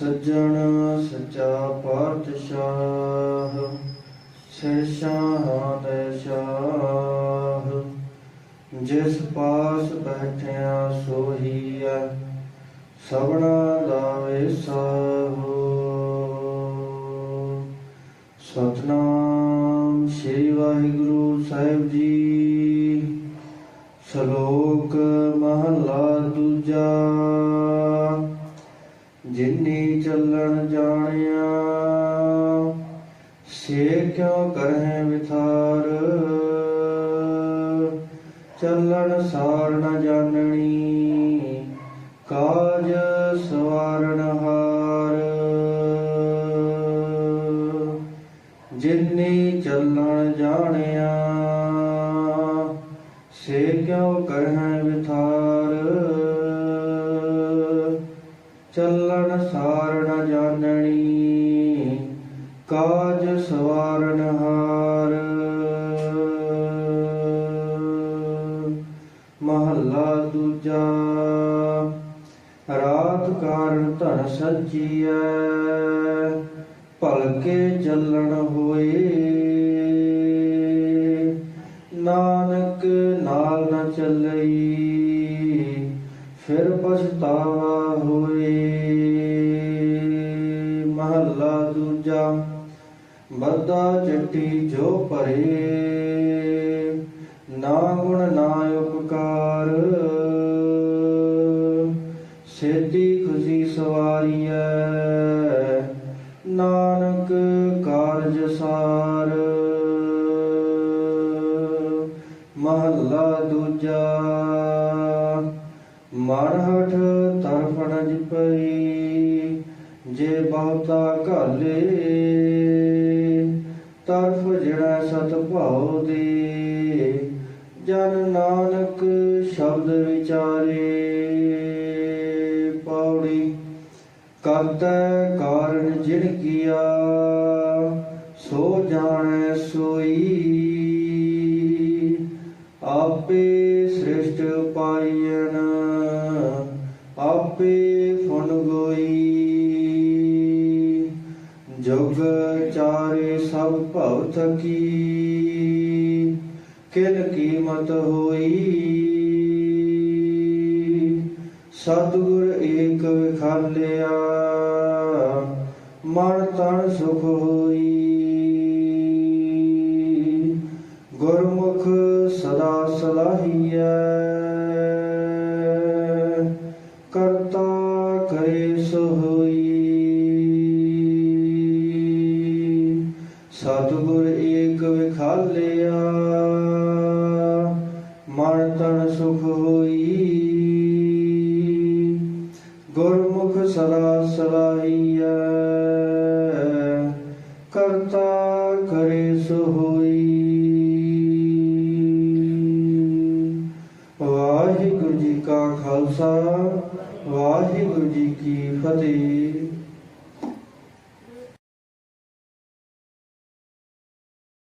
ਸੱਜਣ ਸੱਚਾ ਪਾਤਸ਼ਾਹ ਸਿਰਸ਼ਾਂ ਦੇ ਸ਼ਾਹ। ਜਿਸ ਪਾਸ ਬੈਠਿਆ ਸੋਹੀਆ ਸਭਨਾ ਦਾ ਵੇਸਾਹੋ ਸਤਨਾਮ ਸ੍ਰੀ ਵਾਹਿਗੁਰੂ ਸਾਹਿਬ ਜੀ। ਸ਼ਲੋਕ ਮਹਲਾ ਦੂਜਾ। ਜਿਨੀ ਚੱਲਣ ਜਾਣਿਆ, ਸੇ ਕਿਉ ਕਰਹਿ ਵਿਥਾਰ? ਚੱਲਣ ਸਾਰ ਨ ਜਾਣਣੀ ਕਾਜ ਸਵਾਰਨ ਹਾਰ। ਜਿਨੀ ਚੱਲਣ ਜਾਣਿਆ, ਸੇ ਕਿਉ ਕਰਹਿ ਵਿਥਾਰ? ਚੱਲਣ ਸਾਰ ਨ ਜਾਣਣੀ ਕਾਜ ਸਵਾਰਨ ਹਾਰ। ਮਹੱਲਾ ਦੂਜਾ, ਰਾਤ ਕਾਰਨ ਧਨ ਸੱਜੀਐ, ਭਲਕੇ ਚੱਲਣ ਹੋਏ। ਨਾਨਕ ਨਾਲ ਨ ਚੱਲਈ ਪਛਤਾਵਾ ਹੋਏ। ਮਹੱਲਾ ਦੂਜਾ ਬੱਦਾ ਚੱਟੀ ਜੋ ਭਰੇ। ਨਾ ਗੁਣ ਨਾ ਉਪਕਾਰ। ਸੇਤੀ ਖੁਸ਼ੀ ਸਵਾਰੀਐ। ਨਾਨਕ ਕਾਰਜ ਸਾਰ। ਮਹੱਲਾ ਦੂਜਾ ਮਨ ਹਠ ਤਰਫਣ ਜਿਪਈ, ਜੇ ਬਹੁਤਾ ਘਾਲੇ, ਤਰਫ ਜਿਹੜਾ ਸਤ ਭਾਉ ਦੇ, ਜਨ ਨਾਨਕ ਸ਼ਬਦ ਵਿਚਾਰੇ, ਪੌੜੀ ਕਰਤੈ ਕਾਰਨ ਜਿਨ ਕੀਆ, ਸੋ ਜਾਣੈ ਸੋਈ। ਫੁਨ ਗੋਈ। ਜੁਗ ਚਾਰੇ ਸਭ ਭਵ ਥਕੀ। ਕਿਨ ਕੀਮਤ ਹੋਈ? ਸਤਿਗੁਰ ਏਕ ਵਿਖਾਲਿਆ ਮਨ ਤਨ ਸੁਖ ਹੋਈ। ਗੁਰਮੁਖ ਸਦਾ ਸਲਾਹੀਐ। ਕਰਤਾ ਕਰੇ ਸੋ ਸਤਿਗੁਰ ਏਕ ਵਿਖਾਲਿਆ, ਮਨ ਤਨ ਸੁਖ ਹੋਈ। ਗੁਰਮੁਖ ਸਦਾ ਸਲਾਹੀਐ, ਕਰਤਾ ਕਰੇ ਸੋ ਵਾਹਿਗੁਰੂ ਜੀ ਕਾ ਖਾਲਸਾ ਵਾਹਿਗੁਰੂ ਜੀ ਕੀ ਫਤਿਹ।